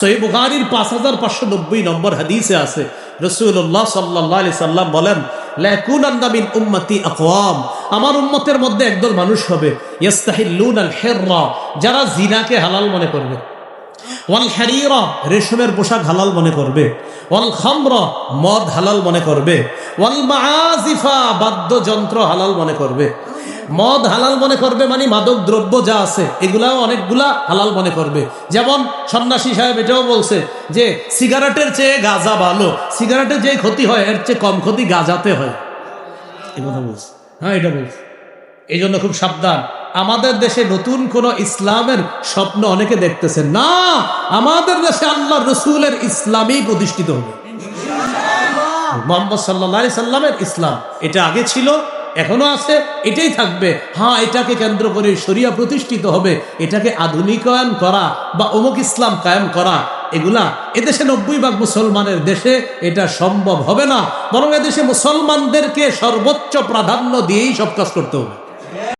সহি বুখারির পাঁচ হাজার পাঁচশো নব্বই নম্বর হাদিসে আছে রসুল্লাহ সাল্লাহ সাল্লাম বলেন লাকুন আন্দামিন উম্মতি আকওয়াম। আমার উম্মতের মধ্যে একদল মানুষ হবে, ইয়াস্তাহিল্লুন আল হেররা যারা জিনাকে হালাল মনে করবে। ওয়াল হারিরা, রেশমের পোশাক হালাল মনে করবে। ওয়াল খামরা, মদ হালাল মনে করবে। ওয়াল মাআজিফা বাদ্যযন্ত্র হালাল মনে করবে। মদ হালাল মনে করবে মানে মাদক দ্রব্য যা আছে, এগুলাও অনেকগুলা হালাল মনে করবে। যেমন সন্ন্যাসী সাহেব এটাও বলছে যে, সিগারেটের চেয়ে গাঁজা ভালো। সিগারেটের যে ক্ষতি হয়, এর চেয়ে কম ক্ষতি গাঁজাতে হয়। এই কথা বলছে। হ্যাঁ এটা বলছে। এই জন্য খুব সাবধান। আমাদের দেশে নতুন কোন ইসলামের স্বপ্ন অনেকে দেখতেছেন। না, আমাদের দেশে আল্লাহ রসুলের ইসলামই প্রতিষ্ঠিত হবে। মোহাম্মদ সাল্লাহ সাল্লামের ইসলাম। এটা আগে ছিল এখনও আছে, এটাই থাকবে। হ্যাঁ এটাকে কেন্দ্র করে শরিয়া প্রতিষ্ঠিত হবে। এটাকে আধুনিকায়ন করা বা অমুক ইসলাম কায়েম করা, এগুলা এদেশে নব্বই ভাগ মুসলমানের দেশে এটা সম্ভব হবে না। বরং এদেশে মুসলমানদেরকে সর্বোচ্চ প্রাধান্য দিয়েই সব কাজ করতে হবে।